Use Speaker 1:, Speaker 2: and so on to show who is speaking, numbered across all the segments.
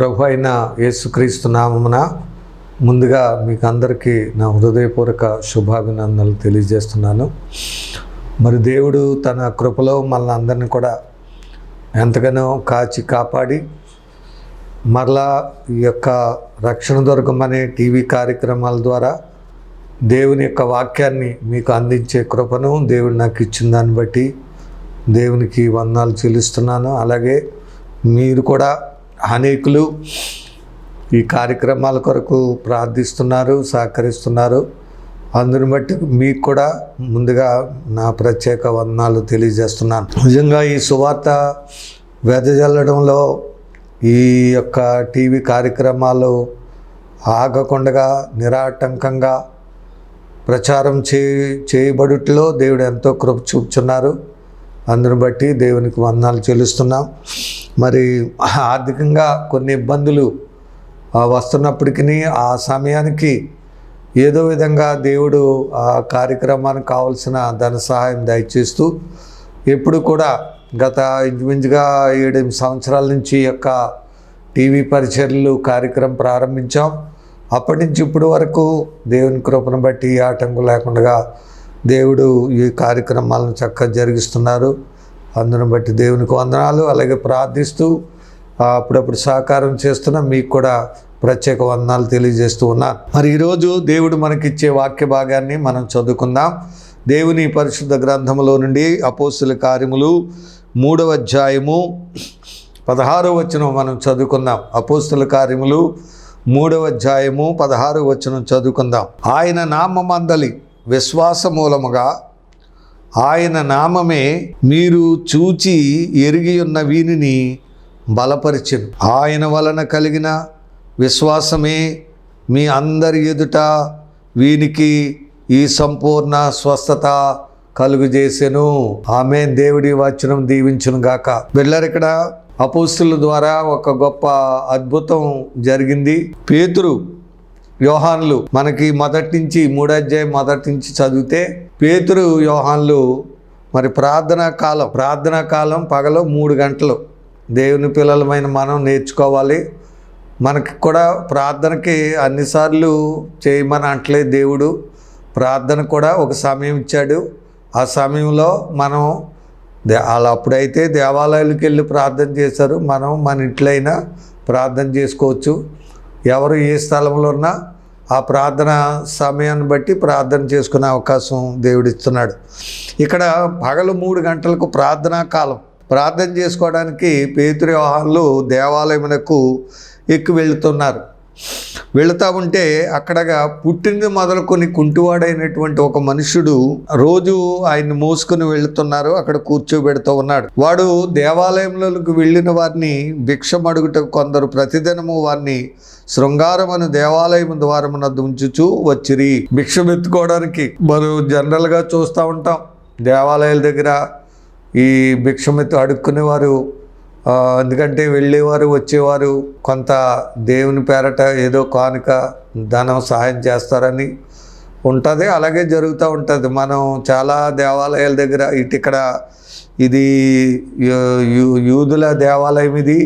Speaker 1: ప్రభు అయిన యేసుక్రీస్తు నామమున ముందుగా మీకు అందరికీ నా హృదయపూర్వక శుభాభినందనలు తెలియజేస్తున్నాను. మరి దేవుడు తన కృపలో మనల్ని అందరినీ కూడా ఎంతగానో కాచి కాపాడి మరలా ఈ యొక్క రక్షణ దుర్గం అనే టీవీ కార్యక్రమాల ద్వారా దేవుని యొక్క వాక్యాన్ని మీకు అందించే కృపను దేవుడు నాకు ఇచ్చిన దాన్ని బట్టి దేవునికి వందనాలు చెల్లిస్తున్నాను. అలాగే మీరు కూడా అనేకులు ఈ కార్యక్రమాల కొరకు ప్రార్థిస్తున్నారు సహకరిస్తున్నారు. అందుని బట్టి మీకు కూడా ముందుగా నా ప్రత్యేక వందనాలు తెలియజేస్తున్నాను. నిజంగా ఈ సువార్త వెదజల్లడంలో ఈ యొక్క టీవీ కార్యక్రమాలు ఆగకుండా నిరాటంకంగా ప్రచారం చే చేయబడుట్లో దేవుడు ఎంతో కృప చూపుచున్నారు. అందును బట్టి దేవునికి వందనాలు చెల్లిస్తున్నాం. మరి ఆర్థికంగా కొన్ని ఇబ్బందులు వస్తున్నప్పటికీ ఆ సమయానికి ఏదో విధంగా దేవుడు ఆ కార్యక్రమానికి కావలసిన ధన సహాయం దయచేస్తూ ఎప్పుడు కూడా గత ఇంచుమించుగా ఏడెనిమిది సంవత్సరాల నుంచి యొక్క టీవీ పరిచర్లు కార్యక్రమం ప్రారంభించాం. అప్పటి నుంచి ఇప్పటి వరకు దేవుని కృపను బట్టి ఆటంకం లేకుండా దేవుడు ఈ కార్యక్రమాలను చక్కగా జరిగిస్తున్నారు. అందును బట్టి దేవునికి వందనాలు. అలాగే ప్రార్థిస్తూ అప్పుడప్పుడు సహకారం చేస్తున్న మీకు కూడా ప్రత్యేక వందనాలు తెలియజేస్తూ ఉన్నాను. మరి ఈరోజు దేవుడు మనకిచ్చే వాక్య భాగాన్ని మనం చదువుకుందాం. దేవుని పరిశుద్ధ గ్రంథములో నుండి అపోస్తుల కార్యములు మూడవ అధ్యాయము పదహారో వచనం మనం చదువుకుందాం. అపోస్తుల కార్యములు మూడవ అధ్యాయము పదహారో వచనం చదువుకుందాం. ఆయన నామ మందలి మూలముగా ఆయన నామమే మీరు చూచి ఎరిగి ఉన్న వీనిని బలపరిచెను. ఆయన వలన కలిగిన విశ్వాసమే మీ అందరి ఎదుట వీనికి ఈ సంపూర్ణ స్వస్థత కలుగజేసెను. ఆమె దేవుడి వచనం దీవించునుగాక. గాక వెళ్ళారు అపోస్తుల ద్వారా ఒక గొప్ప అద్భుతం జరిగింది. పేతురు యోహాన్లు మనకి మొదటి నుంచి మూడాధ్యాయం మొదటి నుంచి చదివితే పేతురు యోహాన్లు మరి ప్రార్థనా కాలం ప్రార్థనా కాలం పగలు మూడు గంటలు. దేవుని పిల్లలమైన మనం నేర్చుకోవాలి. మనకి కూడా ప్రార్థనకి అన్నిసార్లు చేయమని అంటలే దేవుడు. ప్రార్థన కూడా ఒక సమయం ఇచ్చాడు. ఆ సమయంలో మనం దే వాళ్ళు అప్పుడైతే దేవాలయాలకు వెళ్ళి ప్రార్థన చేశారు. మనం మన ఇంట్లో అయినా ప్రార్థన చేసుకోవచ్చు. ఎవరు ఏ స్థలంలో ఉన్నా ఆ ప్రార్థన సమయాన్ని బట్టి ప్రార్థన చేసుకునే అవకాశం దేవుడు ఇస్తున్నాడు ఇక్కడ పగలు మూడు గంటలకు ప్రార్థనా కాలం. ప్రార్థన చేసుకోవడానికి పేతురి వ్యవహారాలు దేవాలయమునకు ఎక్కువ వెళుతున్నారు వెళుతూ ఉంటే అక్కడగా పుట్టింది మొదలుకొని కుంటివాడైనటువంటి ఒక మనుషుడు రోజు ఆయన్ని మోసుకుని వెళుతున్నారు అక్కడ కూర్చోబెడుతూ ఉన్నాడు. వాడు దేవాలయంలోకి వెళ్ళిన వారిని భిక్షం అడుగుట కొందరు ప్రతిదినము వారిని శృంగారమను దేవాలయం ద్వారమున దుంచుచు వచ్చిరి. భిక్షం ఎత్తుకోవడానికి మనం జనరల్గా చూస్తూ ఉంటాం. దేవాలయాల దగ్గర ఈ భిక్షమెత్తు అడుక్కునేవారు ఎందుకంటే వెళ్ళేవారు వచ్చేవారు కొంత దేవుని పేరట ఏదో కానుక ధనం సహాయం చేస్తారని ఉంటుంది. అలాగే జరుగుతూ ఉంటుంది. మనం చాలా దేవాలయాల దగ్గర ఇటు ఇక్కడ ఇది యూదుల దేవాలయం ఇది.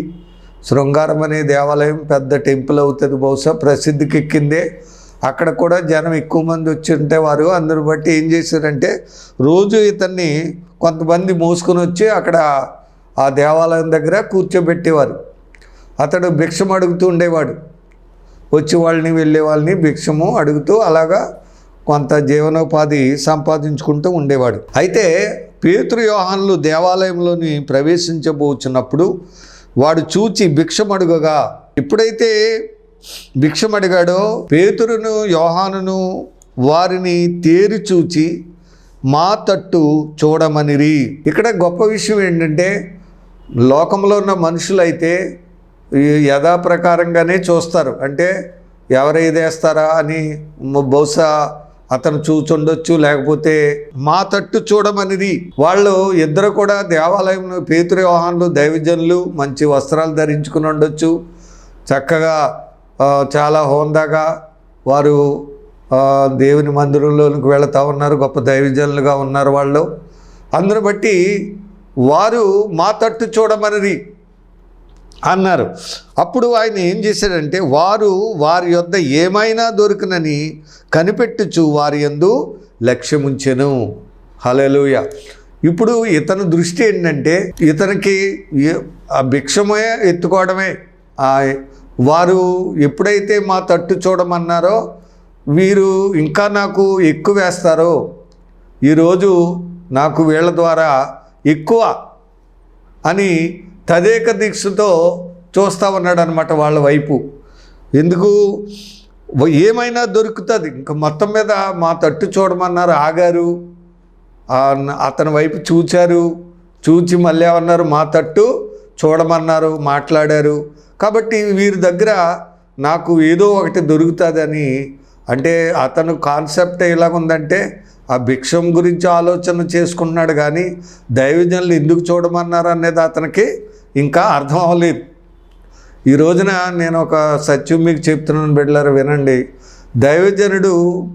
Speaker 1: శృంగారం అనే దేవాలయం పెద్ద టెంపుల్ అవుతుంది బహుశా ప్రసిద్ధికి ఎక్కిందే. అక్కడ కూడా జనం ఎక్కువ మంది వచ్చి ఉంటే వారు అందరు బట్టి ఏం చేశారంటే రోజు ఇతన్ని కొంతమంది మోసుకొని వచ్చి అక్కడ ఆ దేవాలయం దగ్గర కూర్చోబెట్టేవారు. అతడు భిక్షం అడుగుతూ ఉండేవాడు. వచ్చి వాళ్ళని వెళ్ళే వాళ్ళని భిక్షము అడుగుతూ అలాగా కొంత జీవనోపాధి సంపాదించుకుంటూ ఉండేవాడు. అయితే పేతురు యోహాన్లు దేవాలయంలోని ప్రవేశించబోచున్నప్పుడు వాడు చూచి భిక్షమడుగగా ఎప్పుడైతే భిక్షమడిగాడో పేతురును యోహానును వారిని తేరి చూచి మా తట్టు చూడమనిరి. ఇక్కడ గొప్ప విషయం ఏంటంటే లోకంలో ఉన్న మనుషులైతే ఈ యథాప్రకారంగానే చూస్తారు. అంటే ఎవరు ఏదేస్తారా అని బహుశా అతను చూచుండొచ్చు లేకపోతే మా తట్టు చూడమనిది. వాళ్ళు ఇద్దరు కూడా దేవాలయం పేతురు వ్యవహాన్లు దైవజనులు మంచి వస్త్రాలు ధరించుకుని ఉండొచ్చు. చక్కగా చాలా హోందాగా వారు దేవుని మందిరంలోనికి వెళుతూ ఉన్నారు. గొప్ప దైవజనులుగా ఉన్నారు వాళ్ళు. అందరు బట్టి వారు మా తట్టు చూడమనిది అన్నారు. అప్పుడు ఆయన ఏం చేశాడంటే వారు వారి యొద్ద ఏమైనా దొరికినని కనిపెట్టుచు వారి యందు లక్ష్యముంచెను. హలలుయ ఇప్పుడు ఇతని దృష్టి ఏంటంటే ఇతనికి ఆ భిక్షమే ఎత్తుకోవడమే. ఆ వారు ఎప్పుడైతే మా తట్టు చూడమన్నారో వీరు ఇంకా నాకు ఎక్కువ వేస్తారో ఈరోజు నాకు వీళ్ళ ద్వారా ఎక్కువ అని తదేక దీక్షతో చూస్తూ ఉన్నాడు అనమాట వాళ్ళ వైపు. ఎందుకు? ఏమైనా దొరుకుతుంది. ఇంకా మొత్తం మీద మా తట్టు చూడమన్నారు. ఆగారు. అతని వైపు చూచారు. చూచి మళ్ళీ ఏమన్నారు? మా తట్టు చూడమన్నారు మాట్లాడారు. కాబట్టి వీరి దగ్గర నాకు ఏదో ఒకటి దొరుకుతుందని అంటే అతను కాన్సెప్ట్ ఎలాగుందంటే ఆ భిక్షం గురించి ఆలోచన చేసుకుంటున్నాడు కానీ దైవజనులు ఎందుకు చూడమన్నారు అనేది అతనికి ఇంకా అర్థం అవ్వలేదు. ఈ రోజున నేను ఒక సత్యం మీకు చెప్తున్నాను బిడ్డలారు వినండి. దైవజనుడు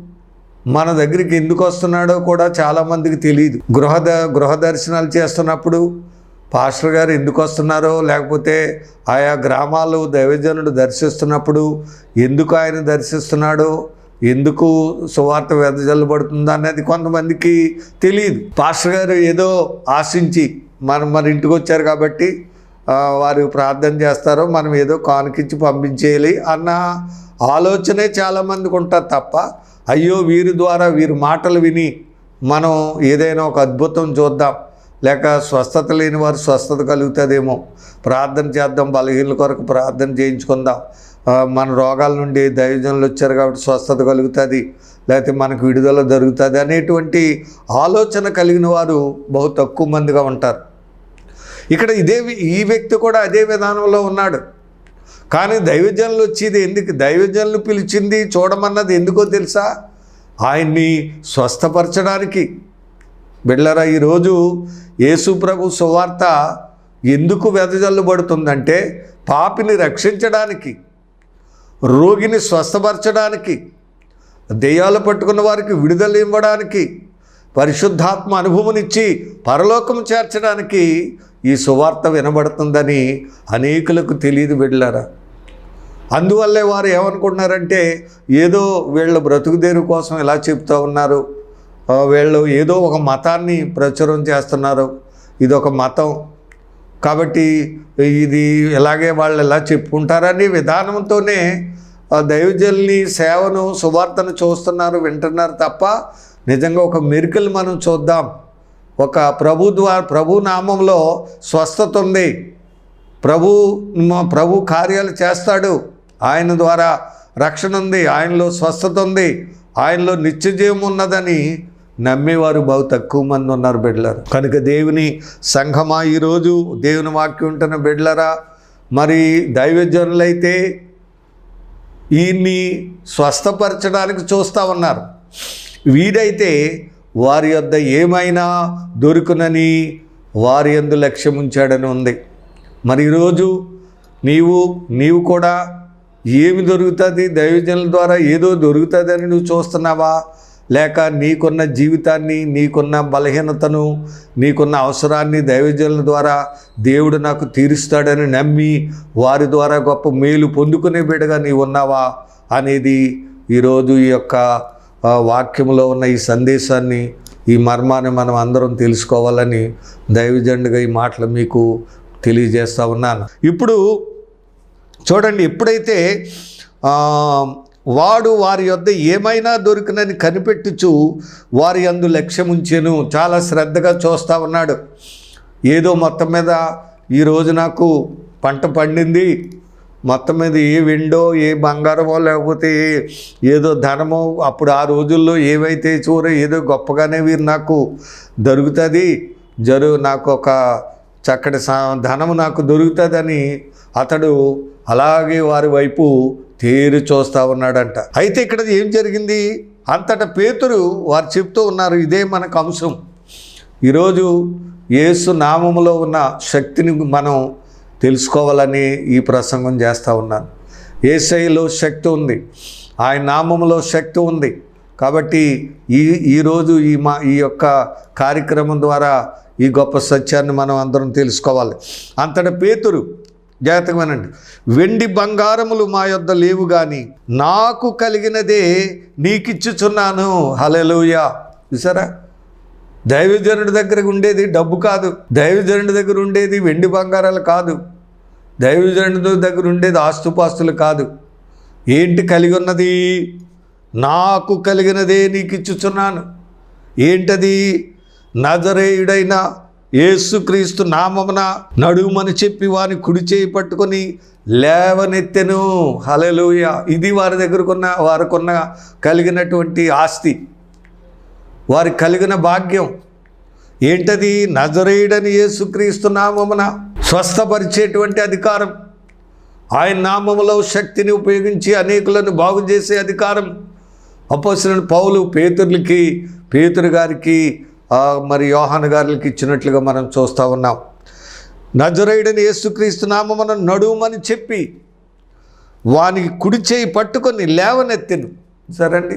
Speaker 1: మన దగ్గరికి ఎందుకు వస్తున్నాడో కూడా చాలామందికి తెలియదు. గృహ ద- గృహ దర్శనాలు చేస్తున్నప్పుడు పాస్టర్ గారు ఎందుకు వస్తున్నారో లేకపోతే ఆయా గ్రామాలు దైవజనుడు దర్శిస్తున్నప్పుడు ఎందుకు ఆయన దర్శిస్తున్నాడో ఎందుకు సువార్త వెదజల్లబడుతుందా అనేది కొంతమందికి తెలియదు. పాస్టర్ గారు ఏదో ఆశించి మనం మన ఇంటికి వచ్చారు కాబట్టి వారు ప్రార్థన చేస్తారో మనం ఏదో కానుకిచ్చి పంపించేయాలి అన్న ఆలోచనే చాలామందికి ఉంటుంది తప్ప అయ్యో వీరి ద్వారా వీరి మాటలు విని మనం ఏదైనా ఒక అద్భుతం చూద్దాం లేక స్వస్థత లేని వారు స్వస్థత కలుగుతుందేమో. ప్రార్థన చేద్దాం బలహీనల కొరకు ప్రార్థన చేయించుకుందాం. మన రోగాల నుండి దైవజనులు వచ్చారు కాబట్టి స్వస్థత కలుగుతుంది లేకపోతే మనకు విడుదల దొరుకుతుంది అనేటువంటి ఆలోచన కలిగిన వారు బహు తక్కువ మందిగా ఉంటారు. ఇక్కడ ఇదే ఈ వ్యక్తి కూడా అదే విధానంలో ఉన్నాడు. కానీ దైవజనులు వచ్చేది ఎందుకు దైవజనులు పిలిచింది చూడమన్నది ఎందుకో తెలుసా? ఆయన్ని స్వస్థపరచడానికి. బిళ్ళరా ఈరోజు యేసు ప్రభు సువార్త ఎందుకు వెదజల్లుబడుతుందంటే పాపిని రక్షించడానికి. రోగిని స్వస్థపరచడానికి దెయ్యాలు పట్టుకున్న వారికి విడుదల ఇవ్వడానికి పరిశుద్ధాత్మ అనుభవనిచ్చి పరలోకం చేర్చడానికి ఈ సువార్త వినబడుతుందని అనేకులకు తెలియదు వెళ్ళారా అందువల్లే వారు ఏమనుకుంటున్నారంటే ఏదో వీళ్ళ బ్రతుకుదేరు కోసం ఇలా చెప్తూ ఉన్నారు. వీళ్ళు ఏదో ఒక మతాన్ని ప్రచురం చేస్తున్నారు. ఇది ఒక మతం. కాబట్టి ఇది ఇలాగే వాళ్ళు ఎలా చెప్పుకుంటారని విధానంతోనే దైవజల్ని సేవను సువార్తను చూస్తున్నారు వింటున్నారు తప్ప నిజంగా ఒక మెరికల్ మనం చూద్దాం. ఒక ప్రభు ద్వారా ప్రభు నామంలో స్వస్థత ఉంది. ప్రభు ప్రభు కార్యాలు చేస్తాడు. ఆయన ద్వారా రక్షణ ఉంది. ఆయనలో స్వస్థత ఉంది. ఆయనలో నిత్యజీవం ఉన్నదని నమ్మేవారు బహు తక్కువ మంది ఉన్నారు బిడ్డలారు. కనుక దేవుని సంఘమా ఈరోజు? దేవుని వాక్యం ఉంటున్న బిడ్డలరా మరి దైవజనులైతే ఈయన్ని స్వస్థపరచడానికి చూస్తూ ఉన్నారు. వీడైతే వారి యొద్ద ఏమైనా దొరుకునని వారి ఎందు లక్ష్యం ఉంచాడని ఉంది. మరి ఈరోజు నీవు నీవు కూడా ఏమి దొరుకుతుంది? దైవజనుల ద్వారా ఏదో దొరుకుతుందని నువ్వు చూస్తున్నావా? లేక నీకున్న జీవితాన్ని నీకున్న బలహీనతను నీకున్న అవసరాన్ని దైవజనుల ద్వారా దేవుడు నాకు తీరుస్తాడని నమ్మి వారి ద్వారా గొప్ప మేలు పొందుకునే బిడగా నీవు ఉన్నావా అనేది ఈరోజు ఈ యొక్క వాక్యంలో ఉన్న ఈ సందేశాన్ని ఈ మర్మాన్ని మనం అందరం తెలుసుకోవాలని దైవజండుగా ఈ మాటలు మీకు తెలియజేస్తూ ఉన్నాను. ఇప్పుడు చూడండి ఎప్పుడైతే వాడు వారి యొద్ద ఏమైనా దొరికినని కనిపెట్టుచు వారి అందు లక్ష్యముంచెను. చాలా శ్రద్ధగా చూస్తూ ఉన్నాడు. ఏదో మొత్తం మీద ఈరోజు నాకు పంట పండింది. మొత్తం మీద ఏ విండో ఏ బంగారమో లేకపోతే ఏదో ధనమో అప్పుడు ఆ రోజుల్లో ఏవైతే చూర ఏదో గొప్పగానే వీరు నాకు దొరుకుతుంది. జరు నాకు ఒక చక్కటి సా- ధనము నాకు దొరుకుతుందని అతడు అలాగే వారి వైపు తేరి చూస్తూ ఉన్నాడంట. అయితే ఇక్కడ ఏం జరిగింది? అంతటా పేతురు వారు చెప్తూ ఉన్నారు ఇదే మనకు అంశం. ఈరోజు యేసు నామములో ఉన్న శక్తిని మనం తెలుసుకోవాలని ఈ ప్రసంగం చేస్తూ ఉన్నాను. ఏసైలో శక్తి ఉంది. ఆయన నామములో శక్తి ఉంది. కాబట్టి ఈ ఈరోజు ఈ మా ఈ యొక్క కార్యక్రమం ద్వారా ఈ గొప్ప సత్యాన్ని మనం అందరం తెలుసుకోవాలి. అంతట పేతురు జాగ్రత్తగా వినండి వెండి బంగారములు మా యొద్ద లేవు కానీ నాకు కలిగినదే నీకిచ్చుచున్నాను. హలెలుయ చూసారా? దైవజనుడి దగ్గర ఉండేది డబ్బు కాదు. దైవజనుడి దగ్గర ఉండేది వెండి బంగారాలు కాదు. దైవజనుడి దగ్గర ఉండేది ఆస్తుపాస్తులు కాదు. ఏంటి కలిగి ఉన్నది నాకు కలిగినదే నీకు ఇచ్చుచున్నాను ఏంటది? నజరేయుడైన యేసుక్రీస్తు నామమున నడుమని చెప్పి వాని కుడి చేయి పట్టుకొని లేవనెత్తెను. హలెలూయ ఇది వారి దగ్గరకున్న వారికున్న కలిగినటువంటి ఆస్తి. వారికి కలిగిన భాగ్యం. ఏంటది? నజరేయుడని యేసుక్రీస్తు నామమున స్వస్థపరిచేటువంటి అధికారం. ఆయన నామములో శక్తిని ఉపయోగించి అనేకులను బాగు చేసే అధికారం. అపోసిన పౌలు పేతుర్లకి పేతురు గారికి మరి యోహాన్ గారికి ఇచ్చినట్లుగా మనం చూస్తూ ఉన్నాం. నజరేయుడని యేసుక్రీస్తు నామమున నడుమని చెప్పి వానికి కుడి చేయి పట్టుకొని లేవనెత్తెను. సరండి.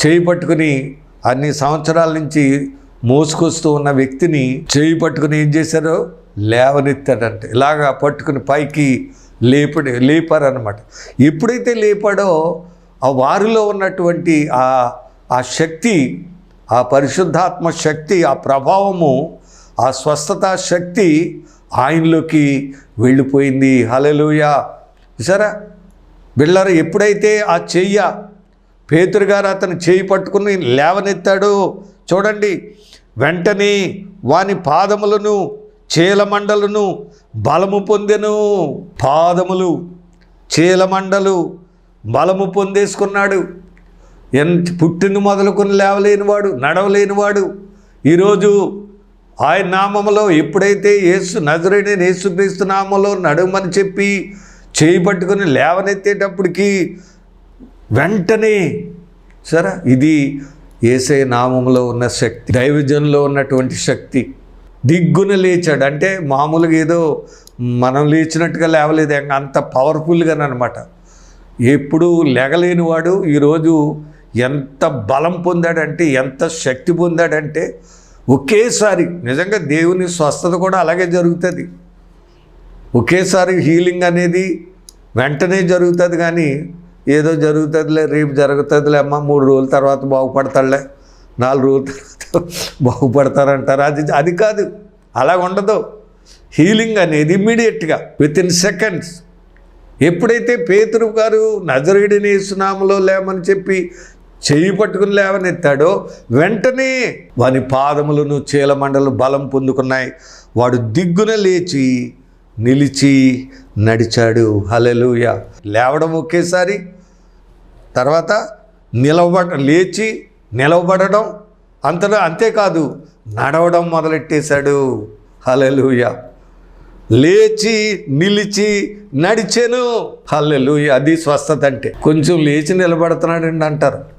Speaker 1: చేయి పట్టుకుని అన్ని సంవత్సరాల నుంచి మోసుకొస్తూ ఉన్న వ్యక్తిని చేయి పట్టుకుని ఏం చేశారో? లేవనెత్తాడంట. ఇలాగా పట్టుకుని పైకి లేపడి లేపారనమాట ఎప్పుడైతే లేపాడో ఆ వారిలో ఉన్నటువంటి ఆ ఆ శక్తి ఆ పరిశుద్ధాత్మ శక్తి ఆ ప్రభావము ఆ స్వస్థత శక్తి ఆయనలోకి వెళ్ళిపోయింది. హలలుయా సరే బిళ్ళరు ఎప్పుడైతే ఆ చెయ్య పేతురు గారు అతను చేయి పట్టుకుని లేవనెత్తాడు చూడండి వెంటనే వాని పాదములను చీలమండలను బలము పొందెను. పాదములు చీలమండలు బలము పొందేసుకున్నాడు. ఎంత పుట్టింది మొదలుకొని లేవలేనివాడు నడవలేనివాడు. ఈరోజు ఆయన నామములో ఎప్పుడైతే యేసు నజరైన యేసుక్రీస్తు నామంలో నడుమని చెప్పి చేయి పట్టుకొని లేవనెత్తేటప్పటికి వెంటనే సరే ఇది ఏసే నామంలో ఉన్న శక్తి దైవజనంలో ఉన్నటువంటి శక్తి. దిగ్గున లేచాడు. అంటే మామూలుగా ఏదో మనం లేచినట్టుగా లేవలేదు అంత పవర్ఫుల్గా అనమాట ఎప్పుడు లెగలేనివాడు. ఈరోజు ఎంత బలం పొందాడంటే ఎంత శక్తి పొందాడంటే ఒకేసారి నిజంగా దేవుని స్వస్థత కూడా అలాగే జరుగుతుంది. ఒకేసారి హీలింగ్ అనేది వెంటనే జరుగుతుంది కానీ ఏదో జరుగుతుందిలే రేపు జరుగుతుందిలే అమ్మ మూడు రోజుల తర్వాత బాగుపడతాడులే నాలుగు రోజుల తర్వాత బాగుపడతారంటారు. అది అది కాదు అలా ఉండదు. హీలింగ్ అనేది ఇమ్మీడియట్గా విత్ ఇన్ సెకండ్స్ ఎప్పుడైతే పేతురు గారు నజరేడిని సునామలో లేమని చెప్పి చెయ్యి పట్టుకుని లేవనెత్తాడో వెంటనే వాని పాదములను చీలమండలు బలం పొందుకున్నాయి. వాడు దిగ్గున లేచి నిలిచి నడిచాడు. హలెలుయ లేవడం ఒకేసారి తర్వాత నిలబడ లేచి నిలవబడడం అంతలో అంతేకాదు నడవడం మొదలెట్టేశాడు. హలెలుయ లేచి నిలిచి నడిచెను. హల్లెలూయ. అది స్వస్థత అంటే. కొంచెం లేచి నిలబడుతున్నాడండి అంటారు.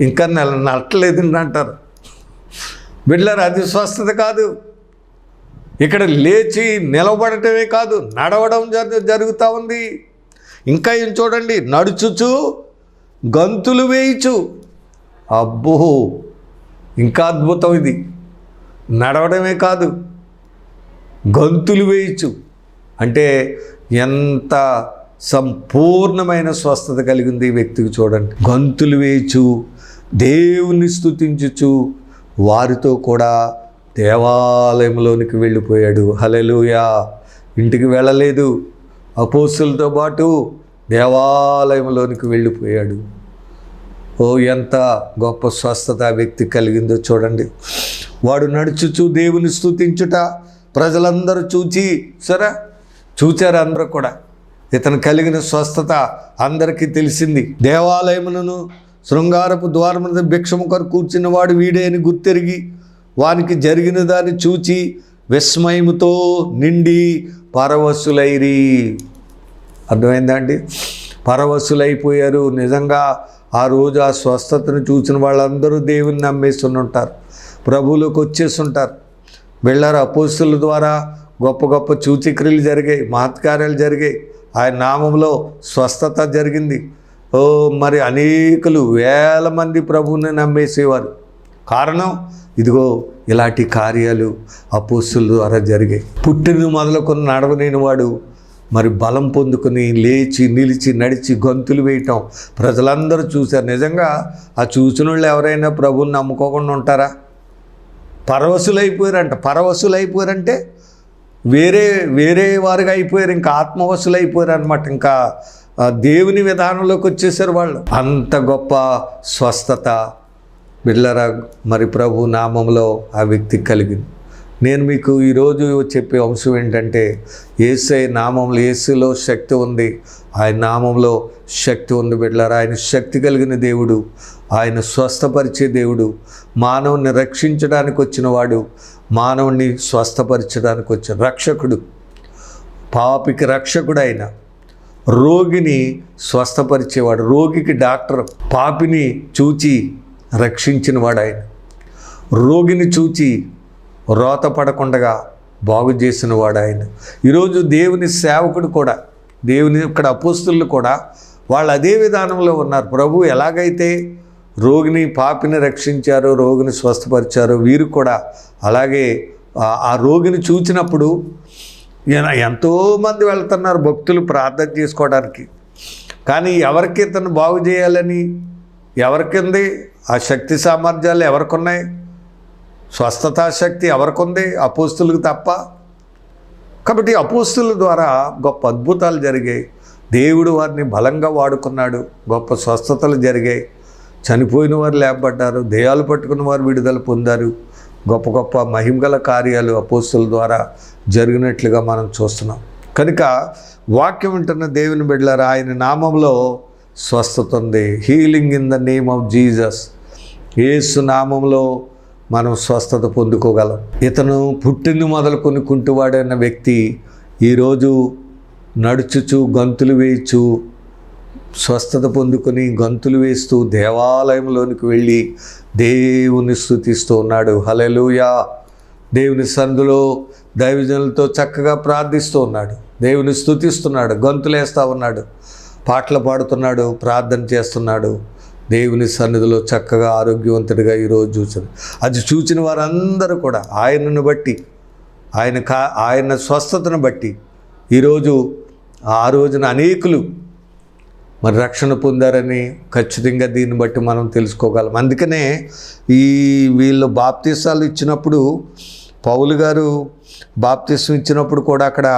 Speaker 1: ఇంకా నెల నట్టలేదు అంటారు. బిడ్డలారు అది స్వస్థత కాదు. ఇక్కడ లేచి నిలబడటమే కాదు నడవడం జరు జరుగుతూ ఉంది. ఇంకా ఏం చూడండి నడుచుచు గంతులు వేయిచు. అబ్బో ఇంకా అద్భుతం ఇది. నడవడమే కాదు గంతులు వేయచ్చు అంటే ఎంత సంపూర్ణమైన స్వస్థత కలిగింది ఈ వ్యక్తికి చూడండి. గంతులు వేయచ్చు దేవుని స్థుతించుచు వారితో కూడా దేవాలయంలోనికి వెళ్ళిపోయాడు. హలెలుయా ఇంటికి వెళ్ళలేదు. అపోసులతో పాటు దేవాలయంలోనికి వెళ్ళిపోయాడు. ఓ ఎంత గొప్ప స్వస్థత వ్యక్తి కలిగిందో చూడండి. వాడు నడుచుచు దేవుని స్థుతించుట ప్రజలందరూ చూచి సరే చూచారు అందరూ కూడా. ఇతను కలిగిన స్వస్థత అందరికీ తెలిసింది. దేవాలయములను శృంగారపు ద్వారమున భిక్షము కొరకు కూర్చున్నవాడు వీడే అని గుర్తెరిగి వానికి జరిగిన దాన్ని చూచి విస్మయముతో నిండి పరవశులైరి. అర్థమైందా అండి? పరవశులైపోయారు. నిజంగా ఆ రోజు ఆ స్వస్థతను చూసిన వాళ్ళందరూ దేవుని నమ్మేస్తుంటారు. ప్రభువులోకి వచ్చేస్తుంటారు. వెళ్ళారు అపోస్తుల ద్వారా గొప్ప గొప్ప సూచిక్రియలు జరిగాయి మహత్కార్యాలు జరిగాయి. ఆయన నామంలో స్వస్థత జరిగింది. మరి అనేకులు వేల మంది ప్రభువుని నమ్మేసేవారు. కారణం? ఇదిగో ఇలాంటి కార్యాలు అపోస్తుల ద్వారా జరిగాయి. పుట్టిన మొదలుకొని నడవలేని వాడు మరి బలం పొందుకుని లేచి నిలిచి నడిచి గొంతులు వేయటం ప్రజలందరూ చూశారు. నిజంగా ఆ చూసిన వాళ్ళు ఎవరైనా ప్రభువుని నమ్ముకోకుండా ఉంటారా? పరవశులైపోయారంట. పరవశులైపోయారంటే వేరే వేరే వారుగా అయిపోయారు. ఇంకా ఆత్మవశులు అయిపోయారు అనమాట ఇంకా దేవుని విధానంలోకి వచ్చేసారు వాళ్ళు. అంత గొప్ప స్వస్థత. బిళ్ళరా మరి ప్రభు నామంలో ఆ వ్యక్తికి కలిగింది. నేను మీకు ఈరోజు చెప్పే అంశం ఏంటంటే ఏసై నామంలో ఏసులో శక్తి ఉంది. ఆయన నామంలో శక్తి ఉంది బిడ్డలారా. ఆయన శక్తి కలిగిన దేవుడు. ఆయన స్వస్థపరిచే దేవుడు. మానవుని రక్షించడానికి వచ్చిన వాడు మానవుని స్వస్థపరచడానికి వచ్చిన రక్షకుడు. పాపికి రక్షకుడు ఆయన రోగిని స్వస్థపరిచేవాడు రోగికి డాక్టర్ పాపిని చూచి రక్షించినవాడు ఆయన రోగిని చూచి రోత పడకుండా బాగు చేసినవాడు ఆయన ఈరోజు దేవుని సేవకుడు కూడా దేవుని ఇక్కడ అపోస్తులు కూడా వాళ్ళు అదే విధానంలో ఉన్నారు. ప్రభు ఎలాగైతే రోగిని పాపిని రక్షించారో రోగిని స్వస్థపరిచారో వీరు కూడా అలాగే ఆ- రోగిని చూచినప్పుడు ఎంతోమంది వెళ్తున్నారు భక్తులు ప్రార్థన చేసుకోవడానికి. కానీ ఎవరికి ఇతను బాగు చేయాలని? ఎవరికింది? ఆ శక్తి సామర్థ్యాలు ఎవరికున్నాయి? స్వస్థతా శక్తి ఎవరికుంది? అపోస్తులకు తప్ప. కాబట్టి అపోస్తుల ద్వారా గొప్ప అద్భుతాలు జరిగాయి. దేవుడు వారిని బలంగా వాడుకున్నాడు. గొప్ప స్వస్థతలు జరిగాయి. చనిపోయిన వారు లేపబడ్డారు. దేయాలు పట్టుకున్న వారు విడుదల పొందారు. గొప్ప గొప్ప మహిమగల కార్యాలు అపోస్తుల ద్వారా జరిగినట్లుగా మనం చూస్తున్నాం. కనుక వాక్యం వింటున్న దేవుని బిడ్డలారా ఆయన నామంలో స్వస్థత ఉంది. Healing in the name of Jesus యేసు నామంలో మనం స్వస్థత పొందుకోగలం. ఇతను పుట్టింది మొదలుకొని కుంటువాడైన వ్యక్తి ఈరోజు నడుచుచు గంతులు వేయచ్చు స్వస్థత పొందుకొని గంతులు వేస్తూ దేవాలయంలోనికి వెళ్ళి దేవుని స్థుతిస్తూ ఉన్నాడు. హలెలూయా దేవుని సందులో దైవజనులతో చక్కగా ప్రార్థిస్తూ ఉన్నాడు. దేవుని స్థుతిస్తున్నాడు. గొంతులేస్తూ ఉన్నాడు. పాటలు పాడుతున్నాడు. ప్రార్థన చేస్తున్నాడు. దేవుని సన్నిధిలో చక్కగా ఆరోగ్యవంతుడిగా ఈరోజు చూసాడు అది చూచిన వారందరూ కూడా ఆయనను బట్టి ఆయన కా ఆయన స్వస్థతను బట్టి ఈరోజు ఆ రోజున అనేకులు మరి రక్షణ పొందారని ఖచ్చితంగా దీన్ని బట్టి మనం తెలుసుకోగలం. అందుకనే ఈ వీళ్ళు బాప్తీసాలు ఇచ్చినప్పుడు పౌలు గారు బాప్తీసం ఇచ్చినప్పుడు కూడా అక్కడ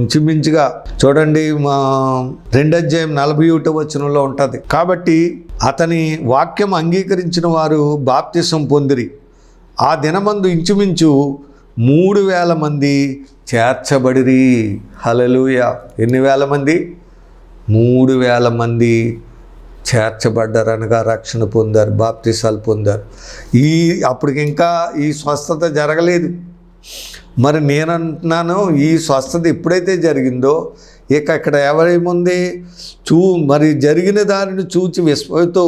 Speaker 1: ఇంచుమించుగా చూడండి మా రెండధ్యాయం నలభై ఒకటో వచనంలో ఉంటుంది. కాబట్టి అతని వాక్యం అంగీకరించిన వారు బాప్తిసం పొందిరి. ఆ దినమందు ఇంచుమించు మూడు వేల మంది చేర్చబడిరి. హలలుయ ఎన్ని వేల మంది? మూడు వేల మంది చేర్చబడ్డారు అనగా రక్షణ పొందారు బాప్తిసాలు పొందారు. ఈ అప్పటికి ఇంకా ఈ స్వస్థత జరగలేదు. మరి నేను అంటున్నాను ఈ స్వస్థత ఎప్పుడైతే జరిగిందో ఇక ఇక్కడ ఎవరేముంది చూ మరి జరిగిన దానిని చూచి విస్మయతో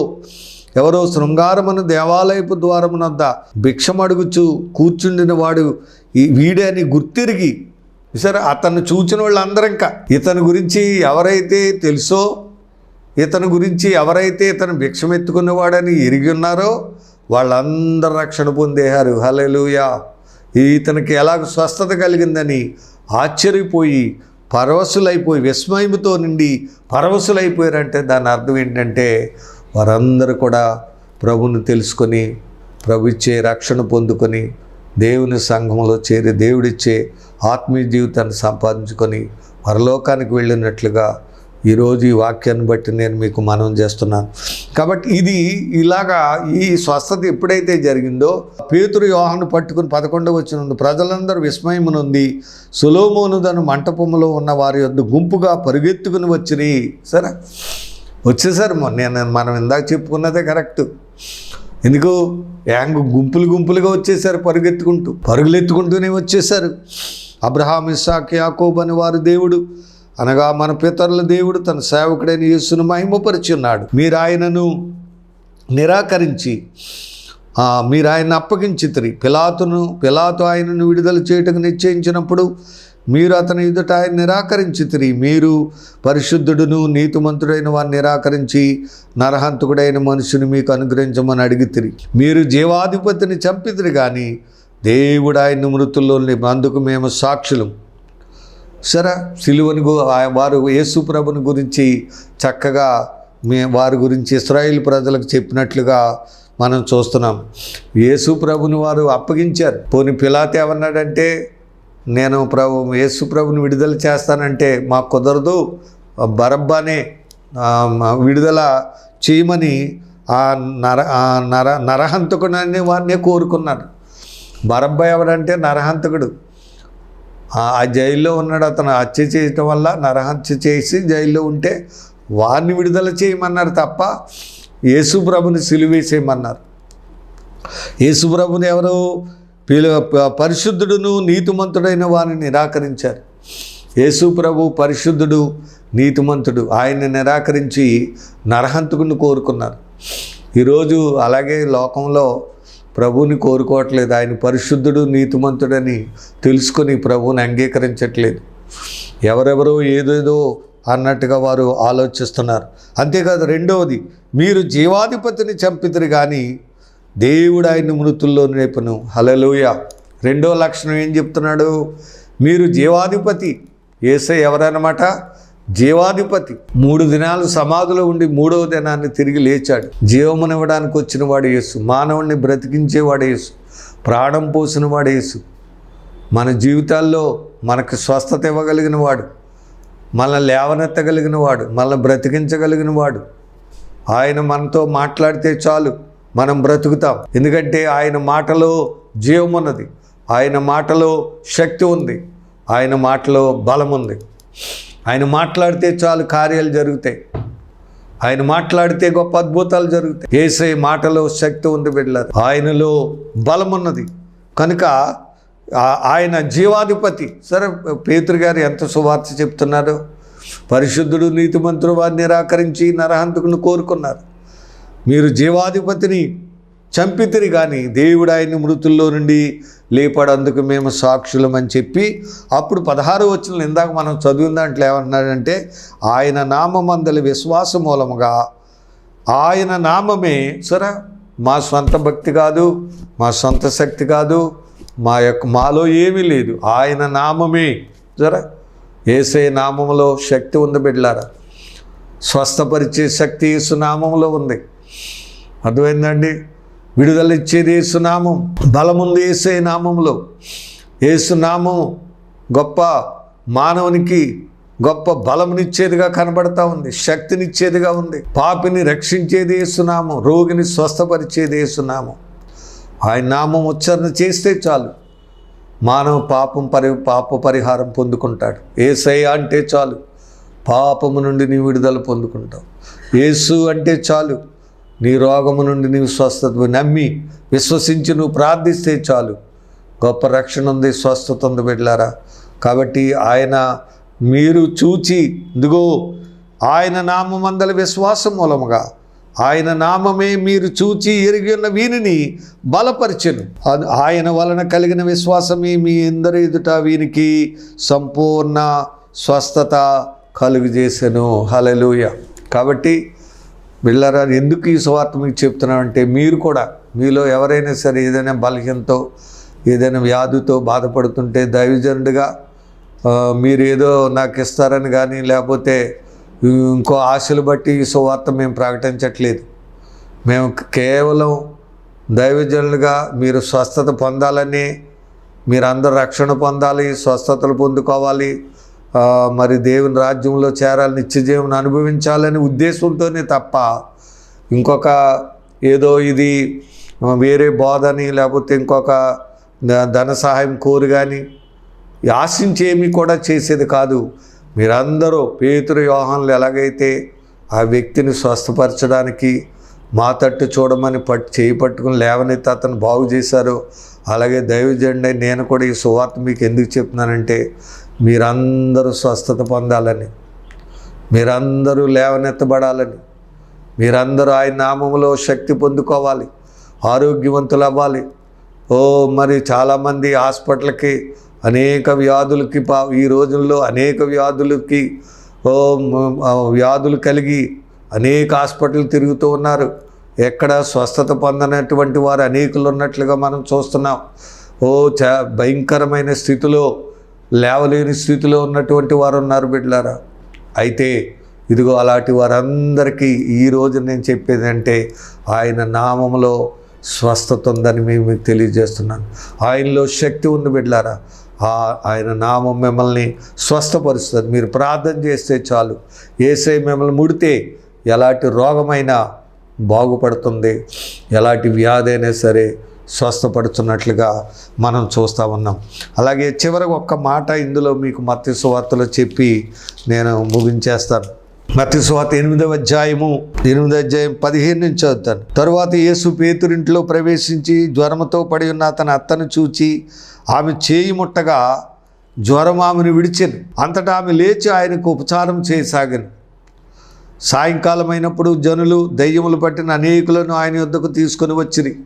Speaker 1: ఎవరో శృంగారమును దేవాలయపు ద్వారమునొద్ద భిక్షమడుగుచు కూర్చుండిన వాడు ఈ వీడని గుర్తిరిగి సరే అతను చూచిన వాళ్ళందరూ ఇంకా ఇతని గురించి ఎవరైతే తెలుసో ఇతని గురించి ఎవరైతే ఇతను భిక్షమెత్తుకున్నవాడని ఎరిగి ఉన్నారో వాళ్ళందరూ రక్షణ పొందేశారు హలలుయా ఇతనికి ఎలాగ స్వస్థత కలిగిందని ఆశ్చర్యపోయి పరవశులైపోయి విస్మయముతో నిండి పరవశులైపోయారంటే దాని అర్థం ఏంటంటే వారందరూ కూడా ప్రభుని తెలుసుకొని ప్రభు ఇచ్చే రక్షణ పొందుకొని దేవుని సంఘంలో చేరి దేవుడిచ్చే ఆత్మీయ జీవితాన్ని సంపాదించుకొని పరలోకానికి వెళ్ళినట్లుగా ఈరోజు ఈ వాక్యాన్ని బట్టి నేను మీకు మనం చేస్తున్నాను. కాబట్టి ఇది ఇలాగా ఈ స్వస్థత ఎప్పుడైతే జరిగిందో పేతురు యోహాను పట్టుకుని పదకొండు వచ్చినందు ప్రజలందరూ విస్మయమునుంది సులోమోనుదను మంటపములో ఉన్న వారి యొద్ గుంపుగా పరుగెత్తుకుని వచ్చిరి. సరే? వచ్చేసారు మొన్న నేను మనం ఇందాక చెప్పుకున్నదే కరెక్ట్. ఎందుకు? యాంగ్ గుంపులు గుంపులుగా వచ్చేసారు పరుగెత్తుకుంటూ పరుగులెత్తుకుంటూనే వచ్చేసారు. అబ్రహాం ఇస్సాక్ యాకోబ్ అని వారు దేవుడు. అనగా మన పితరుల దేవుడు తన సేవకుడైన యేసును మహిమపరిచున్నాడు. మీరు ఆయనను నిరాకరించి మీరు ఆయన అప్పగించితిరి. పిలాతును పిలాతు ఆయనను విడుదల చేయటకు నిశ్చయించినప్పుడు మీరు అతని ఎదుట ఆయన నిరాకరించితిరి. మీరు పరిశుద్ధుడును నీతిమంతుడైన వారిని నిరాకరించి నరహంతకుడైన మనుషుని మీకు అనుగ్రహించమని అడిగితిరి. మీరు జీవాధిపతిని చంపితిరి కానీ దేవుడు ఆయన మృతుల్లో అందుకు మేము సాక్షులం. సరే సిలువని వారు యేసు ప్రభుని గురించి చక్కగా మే వారి గురించి ఇస్రాయిల్ ప్రజలకు చెప్పినట్లుగా మనం చూస్తున్నాం. యేసు ప్రభుని వారు అప్పగించారు. పోని పిలాత్ ఏమన్నాడంటే నేను ప్రభు యేసు ప్రభుని విడుదల చేస్తానంటే మాకు కుదరదు. బరబ్బానే విడుదల చేయమని ఆ నర ఆ నర నరహంతకుడని వారినే కోరుకున్నాడు. బరబ్బ ఎవడంటే నరహంతకుడు. ఆ జైల్లో ఉన్నాడు అతను హత్య చేయటం వల్ల నరహత్య చేసి జైల్లో ఉంటే వారిని విడుదల చేయమన్నారు తప్ప యేసుప్రభుని సిలువేసేయమన్నారు. యేసుప్రభుని ఎవరు? పిలు పరిశుద్ధుడును నీతిమంతుడైన వారిని నిరాకరించారు. యేసుప్రభు పరిశుద్ధుడు నీతిమంతుడు ఆయన్ని నిరాకరించి నరహంతకుని కోరుకున్నారు. ఈరోజు అలాగే లోకంలో ప్రభువుని కోరుకోవట్లేదు. ఆయన పరిశుద్ధుడు నీతిమంతుడని తెలుసుకొని ప్రభువుని అంగీకరించట్లేదు. ఎవరెవరో ఏదేదో అన్నట్టుగా వారు ఆలోచిస్తున్నారు. అంతేకాదు రెండవది మీరు జీవాధిపతిని చంపితురు కానీ దేవుడు ఆయన మృతుల్లో రేపును హలలోయ రెండో లక్షణం ఏం చెప్తున్నాడు? మీరు జీవాధిపతి. ఏసై ఎవరన్నమాట? జీవాధిపతి. మూడు దినాలు సమాధిలో ఉండి మూడవ దినాన్ని తిరిగి లేచాడు. జీవమునివ్వడానికి వచ్చిన వాడు యేసు. మానవుణ్ణి బ్రతికించేవాడు యేసు. ప్రాణం పోసిన వాడు యేసు. మన జీవితాల్లో మనకు స్వస్థత ఇవ్వగలిగిన వాడు. మనల్ని లేవనెత్తగలిగిన వాడు. మనల్ని బ్రతికించగలిగిన వాడు. ఆయన మనతో మాట్లాడితే చాలు. మనం బ్రతుకుతాం. ఎందుకంటే ఆయన మాటలో జీవం ఉన్నది. ఆయన మాటలో శక్తి ఉంది. ఆయన మాటలో బలం ఉంది. ఆయన మాట్లాడితే చాలు కార్యాలు జరుగుతాయి. ఆయన మాట్లాడితే గొప్ప అద్భుతాలు జరుగుతాయి. ఏసే మాటలో శక్తి ఉంది బిడ్డలారు. ఆయనలో బలం ఉన్నది. కనుక ఆయన జీవాధిపతి. సరే పేతురు గారు ఎంత సువార్త చెప్తున్నారు. పరిశుద్ధుడు నీతిమంతుడు వారిని నిరాకరించి నరహంతకుని కోరుకున్నారు. మీరు జీవాధిపతిని చంపితిరి కానీ దేవుడు ఆయన్ని మృతుల్లో నుండి లేపడందుకు మేము సాక్షులం అని చెప్పి అప్పుడు పదహారు వచ్చిన ఇందాక మనం చదివిన దాంట్లో ఏమన్నాడంటే ఆయన నామందలి విశ్వాస మూలముగా ఆయన నామమే సరే మా సొంత భక్తి కాదు మా సొంత శక్తి కాదు మా యొక్క మాలో ఏమీ లేదు ఆయన నామమే సరే ఏసే నామంలో శక్తి ఉంది బిడ్లారా స్వస్థపరిచే శక్తి యేసు నామంలో ఉంది. అర్థమైందండి? విడుదల ఇచ్చేది ఏసునామం బలముంది ఏసే నామంలో ఏసునామం గొప్ప మానవునికి గొప్ప బలమునిచ్చేదిగా కనబడతా ఉంది. శక్తినిచ్చేదిగా ఉంది. పాపిని రక్షించేది ఏసునామం రోగిని స్వస్థపరిచేది ఏసునామం ఆయన నామం ఉచ్చారణ చేస్తే చాలు. మానవ పాపం పరి పాప పరిహారం పొందుకుంటాడు. ఏసయ్య అంటే చాలు. పాపము నుండి నీ విడుదల పొందుకుంటావు. ఏసు అంటే చాలు. నీ రోగము నుండి నీవు స్వస్థత నమ్మి విశ్వసించి నువ్వు ప్రార్థిస్తే చాలు. గొప్ప రక్షణ ఉంది స్వస్థత ఉంది బిడ్డలారా. కాబట్టి ఆయన మీరు చూచి ఇదిగో ఆయన నామందల విశ్వాసం మూలముగా ఆయన నామమే మీరు చూచి ఎరిగి ఉన్న వీనిని బలపరిచెను. ఆయన వలన కలిగిన విశ్వాసమే మీ అందరి ఎదుట వీనికి సంపూర్ణ స్వస్థత కలుగజేసెను. హలలుయ కాబట్టి బిళ్ళరా ఎందుకు ఈ సువార్త మీకు చెప్తున్నామంటే మీరు కూడా మీలో ఎవరైనా సరే ఏదైనా బలహీనతో ఏదైనా వ్యాధితో బాధపడుతుంటే దైవజనుడిగా మీరు ఏదో నాకు ఇస్తారని కానీ లేకపోతే ఇంకో ఆశలు బట్టి ఈ సువార్త మేము ప్రకటించట్లేదు. మేము కేవలం దైవజనులుగా మీరు స్వస్థత పొందాలని మీరందరూ రక్షణ పొందాలి స్వస్థతలు పొందుకోవాలి మరి దేవుని రాజ్యంలో చేరాలి నిత్యజీవనం అనుభవించాలని ఉద్దేశంతోనే తప్ప ఇంకొక ఏదో ఇది వేరే బోధని లేకపోతే ఇంకొక ధన సహాయం కోరు కానీ ఆశించేమి కూడా చేసేది కాదు. మీరందరూ పేతురు వ్యూహాన్లు ఎలాగైతే ఆ వ్యక్తిని స్వస్థపరచడానికి మా తట్టు చూడమని పట్టు చేయి పట్టుకుని లేవనెత్తి అతను బాగు చేశారు అలాగే దైవజండి నేను కూడా ఈ సువార్త మీకు ఎందుకు చెప్తున్నానంటే మీరందరూ స్వస్థత పొందాలని మీరందరూ లేవనెత్తబడాలని మీరందరూ ఆయన నామములో శక్తి పొందుకోవాలి ఆరోగ్యవంతులు అవ్వాలి ఓ మరి చాలామంది హాస్పిటల్కి అనేక వ్యాధులకి పా ఈ రోజుల్లో అనేక వ్యాధులకి ఓ, వ్యాధులు కలిగి అనేక హాస్పిటల్ తిరుగుతూ ఉన్నారు. ఎక్కడ స్వస్థత పొందనటువంటి వారు అనేకులు ఉన్నట్లుగా మనం చూస్తున్నాం. ఓ చ భయంకరమైన స్థితిలో లేవలేని స్థితిలో ఉన్నటువంటి వారు ఉన్నారు బిడ్డలారా. అయితే ఇదిగో అలాంటి వారందరికీ ఈ రోజు నేను చెప్పేది అంటే ఆయన నామంలో స్వస్థత ఉందని మేము మీకు తెలియజేస్తున్నాను. ఆయనలో శక్తి ఉంది బిడ్డలారా. ఆ ఆయన నామం మిమ్మల్ని స్వస్థపరుస్తుంది. మీరు ప్రార్థన చేస్తే చాలు. ఏసై మిమ్మల్ని ముడితే ఎలాంటి రోగమైనా బాగుపడుతుంది. ఎలాంటి వ్యాధి అయినా సరే స్వస్థపడుతున్నట్లుగా మనం చూస్తూ ఉన్నాం. అలాగే చివరి ఒక్క మాట ఇందులో మీకు మత్తి సువార్తలో చెప్పి నేను ముగించేస్తాను. మత్తి సువార్త ఎనిమిదవ అధ్యాయము ఎనిమిదవ అధ్యాయం పదిహేను నుంచి చదువుతాను. తరువాత యేసు పేతురింట్లో ప్రవేశించి జ్వరముతో పడి ఉన్న అతని అత్తను చూచి ఆమె చేయి ముట్టగా జ్వరం ఆమెను విడిచెను. అంతటా ఆమె లేచి ఆయనకు ఉపచారం చేయసాగాను సాయంకాలం అయినప్పుడు జనులు దయ్యములు పట్టిన అనేకులను ఆయన వద్దకు తీసుకొని వచ్చిరి.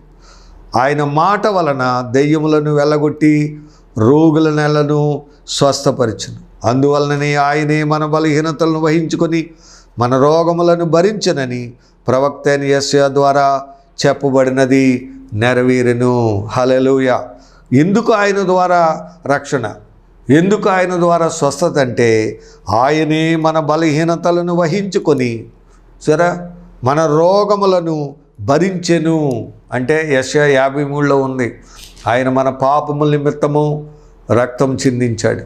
Speaker 1: ఆయన మాట వలన దెయ్యములను వెళ్ళగొట్టి రోగుల నెలను స్వస్థపరిచును. అందువలననే ఆయనే మన బలహీనతలను వహించుకొని మన రోగములను భరించనని ప్రవక్త అయిన యెషయా ద్వారా చెప్పబడినది నెరవేరును. హలెలూయ ఎందుకు ఆయన ద్వారా రక్షణ? ఎందుకు ఆయన ద్వారా స్వస్థత అంటే ఆయనే మన బలహీనతలను వహించుకొని సరే మన రోగములను భరించెను. అంటే యశ యాభై మూడులో ఉంది. ఆయన మన పాపముల నిమిత్తము రక్తం చిందించాడు.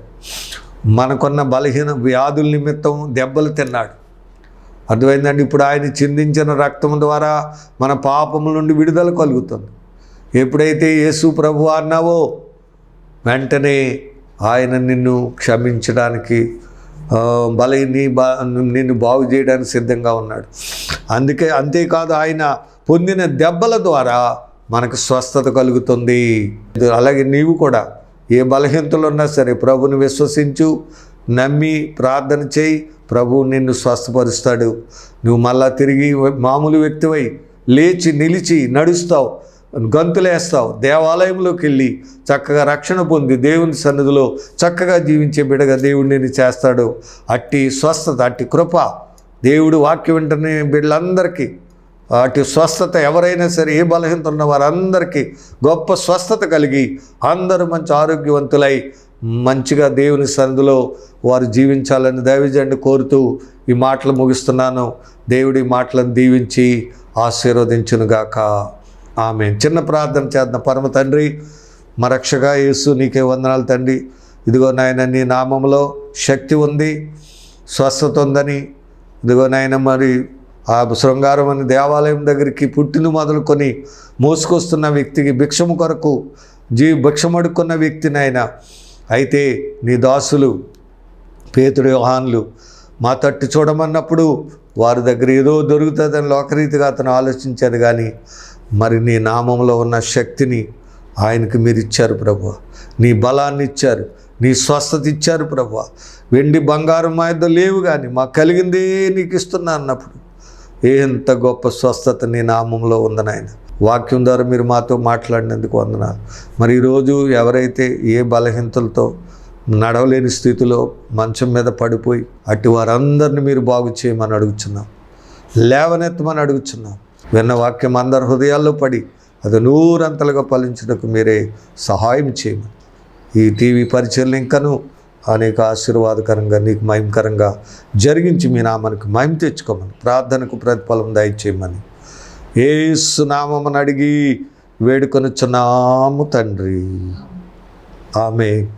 Speaker 1: మనకున్న బలహీన వ్యాధుల నిమిత్తం దెబ్బలు తిన్నాడు. అర్థమైందండి? ఇప్పుడు ఆయన చిందించిన రక్తం ద్వారా మన పాపముల నుండి విడుదల కలుగుతుంది. ఎప్పుడైతే యేసు ప్రభు అన్నావో వెంటనే ఆయన నిన్ను క్షమించడానికి ఆ, నీ బా నిన్ను బాగు చేయడానికి సిద్ధంగా ఉన్నాడు. అందుకే అంతేకాదు ఆయన పొందిన దెబ్బల ద్వారా మనకు స్వస్థత కలుగుతుంది. అలాగే నీవు కూడా ఏ బలహీనతలు ఉన్నా సరే ప్రభుని విశ్వసించు నమ్మి ప్రార్థన చేయి ప్రభువు నిన్ను స్వస్థపరుస్తాడు. నువ్వు మళ్ళా తిరిగి మామూలు వ్యక్తివై లేచి నిలిచి నడుస్తావు. గంతులేస్తావు. దేవాలయంలోకి వెళ్ళి చక్కగా రక్షణ పొంది దేవుని సన్నిధిలో చక్కగా జీవించే బిడగా దేవుడు నేను చేస్తాడు. అట్టి స్వస్థత అట్టి కృప దేవుడు వాక్యం వెంటనే బిడ్డలందరికీ అటు స్వస్థత ఎవరైనా సరే ఏ బలహీనత ఉన్న వారందరికీ గొప్ప స్వస్థత కలిగి అందరూ మంచి ఆరోగ్యవంతులై మంచిగా దేవుని సన్నిధిలో వారు జీవించాలని దైవజండి కోరుతూ ఈ మాటలు ముగిస్తున్నాను. దేవుడి మాటలను దీవించి ఆశీర్వదించునుగాక. ఆమె చిన్న ప్రార్థన చేద్దాం. పరమ తండ్రి మా రక్షగా యేసు నీకే వందనాలు తండ్రి. ఇదిగో నాయన నీ నామంలో శక్తి ఉంది స్వస్థత ఉందని. ఇదిగో నాయన మరి ఆ శృంగారం అని దేవాలయం దగ్గరికి పుట్టిన మొదలుకొని మోసుకొస్తున్న వ్యక్తికి భిక్షము కొరకు జీ భిక్షమడుకున్న వ్యక్తి నాయన. అయితే నీ దాసులు పేతుడు యోహాన్లు మా తట్టు చూడమన్నప్పుడు వారి దగ్గర ఏదో దొరుకుతుందని లోకరీతిగా అతను ఆలోచించాడు కానీ మరి నీ నామంలో ఉన్న శక్తిని ఆయనకి మీరు ఇచ్చారు ప్రభు నీ బలాన్ని ఇచ్చారు నీ స్వస్థత ఇచ్చారు ప్రభు వెండి బంగారం మా యొద్ద లేవు కానీ మాకు కలిగిందే నీకు ఇస్తున్నా అన్నప్పుడు. ఎంత గొప్ప స్వస్థత నీ నామంలో ఉంది నాయన. వాక్యం ద్వారా మీరు మాతో మాట్లాడినందుకు వందనాలు. మరి ఈరోజు ఎవరైతే ఏ బలహీనతలతో నడవలేని స్థితిలో మంచం మీద పడిపోయి అట్టి వారందరిని మీరు బాగు చేయమని అడుగుచున్నాం. లేవనెత్తమని అడుగుచున్నాం. విన్న వాక్యం అందరి హృదయాల్లో పడి అది నూరంతలుగా ఫలించుటకు మీరే సహాయం చేయమని. ఈ టీవీ పరిచయలు ఇంకను అనేక ఆశీర్వాదకరంగా నీకు మహిమకరంగా జరిగించి మీ నామానికి మహిమ తెచ్చుకోమని ప్రార్థనకు ప్రతిఫలం దయచేయమని. ఏసు నామని అడిగి వేడుకొనుచున్నాము తండ్రి. ఆమె